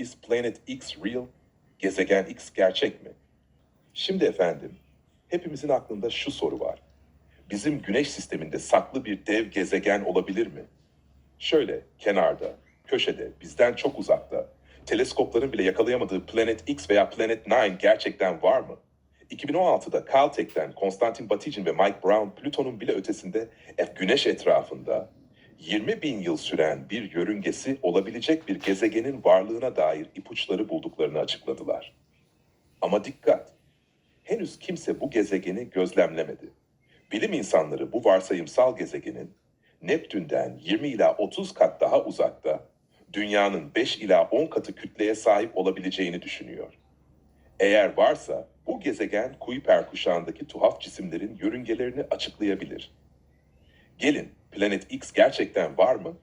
Is Planet X real? Gezegen X gerçek mi? Şimdi efendim, hepimizin aklında şu soru var. Bizim güneş sisteminde saklı bir dev gezegen olabilir mi? Şöyle, kenarda, köşede, bizden çok uzakta, teleskopların bile yakalayamadığı Planet X veya Planet 9 gerçekten var mı? 2016'da Caltech'ten Konstantin Batygin ve Mike Brown, Plüton'un bile ötesinde e, Güneş etrafında 20 bin yıl süren bir yörüngesi olabilecek bir gezegenin varlığına dair ipuçları bulduklarını açıkladılar. Ama dikkat! Henüz kimse bu gezegeni gözlemlemedi. Bilim insanları bu varsayımsal gezegenin Neptün'den 20 ila 30 kat daha uzakta, dünyanın 5 ila 10 katı kütleye sahip olabileceğini düşünüyor. Eğer varsa bu gezegen Kuiper kuşağındaki tuhaf cisimlerin yörüngelerini açıklayabilir. Gelin, Planet X gerçekten var mı?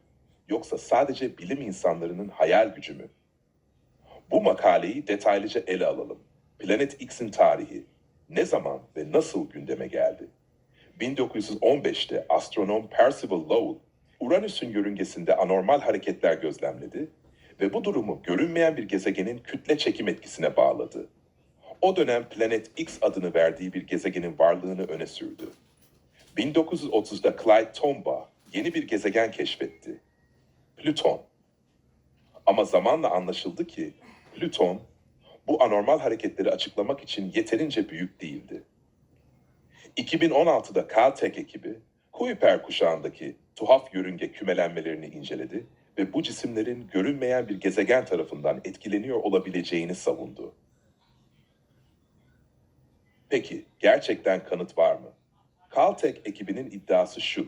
Yoksa sadece bilim insanlarının hayal gücü mü? Bu makaleyi detaylıca ele alalım. Planet X'in tarihi ne zaman ve nasıl gündeme geldi? 1915'te astronom Percival Lowell, Uranüs'ün yörüngesinde anormal hareketler gözlemledi ve bu durumu görünmeyen bir gezegenin kütle çekim etkisine bağladı. O dönem Planet X adını verdiği bir gezegenin varlığını öne sürdü. 1930'da Clyde Tombaugh yeni bir gezegen keşfetti. Plüton. Ama zamanla anlaşıldı ki Plüton bu anormal hareketleri açıklamak için yeterince büyük değildi. 2016'da Caltech ekibi Kuiper kuşağındaki tuhaf yörünge kümelenmelerini inceledi ve bu cisimlerin görünmeyen bir gezegen tarafından etkileniyor olabileceğini savundu. Peki gerçekten kanıt var mı? Caltech ekibinin iddiası şu.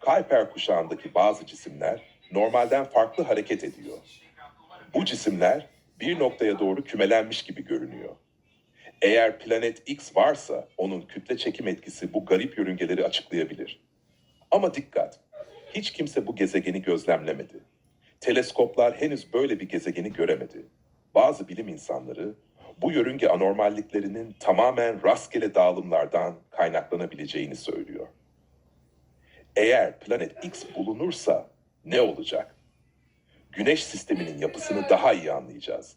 Kuiper kuşağındaki bazı cisimler normalden farklı hareket ediyor. Bu cisimler bir noktaya doğru kümelenmiş gibi görünüyor. Eğer planet X varsa onun kütle çekim etkisi bu garip yörüngeleri açıklayabilir. Ama dikkat! Hiç kimse bu gezegeni gözlemlemedi. Teleskoplar henüz böyle bir gezegeni göremedi. Bazı bilim insanları bu yörünge anormalliklerinin tamamen rastgele dağılımlardan kaynaklanabileceğini söylüyor. Eğer planet X bulunursa ne olacak? Güneş sisteminin yapısını daha iyi anlayacağız.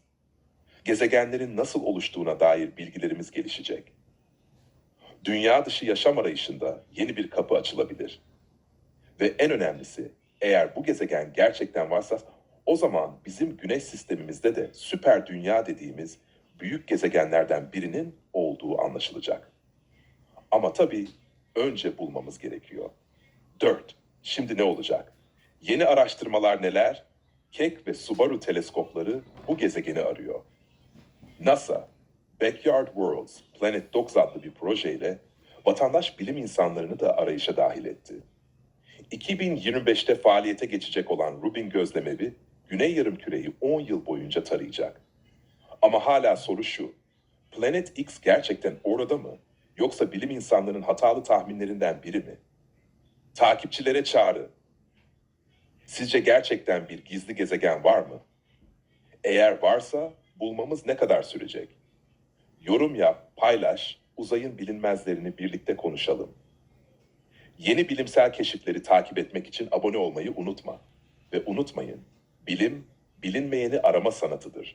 Gezegenlerin nasıl oluştuğuna dair bilgilerimiz gelişecek. Dünya dışı yaşam arayışında yeni bir kapı açılabilir. Ve en önemlisi, eğer bu gezegen gerçekten varsa o zaman bizim güneş sistemimizde de süper dünya dediğimiz büyük gezegenlerden birinin olduğu anlaşılacak. Ama tabii önce bulmamız gerekiyor. 4. Şimdi ne olacak? Yeni araştırmalar neler? Keck ve Subaru teleskopları bu gezegeni arıyor. NASA, Backyard Worlds Planet Dogs adlı bir projeyle vatandaş bilim insanlarını da arayışa dahil etti. 2025'te faaliyete geçecek olan Rubin gözlemevi Güney Yarımküreyi 10 yıl boyunca tarayacak. Ama hala soru şu. Planet X gerçekten orada mı? Yoksa bilim insanlarının hatalı tahminlerinden biri mi? Takipçilere çağrı. Sizce gerçekten bir gizli gezegen var mı? Eğer varsa bulmamız ne kadar sürecek? Yorum yap, paylaş, uzayın bilinmezlerini birlikte konuşalım. Yeni bilimsel keşifleri takip etmek için abone olmayı unutma. Ve unutmayın, bilim bilinmeyeni arama sanatıdır.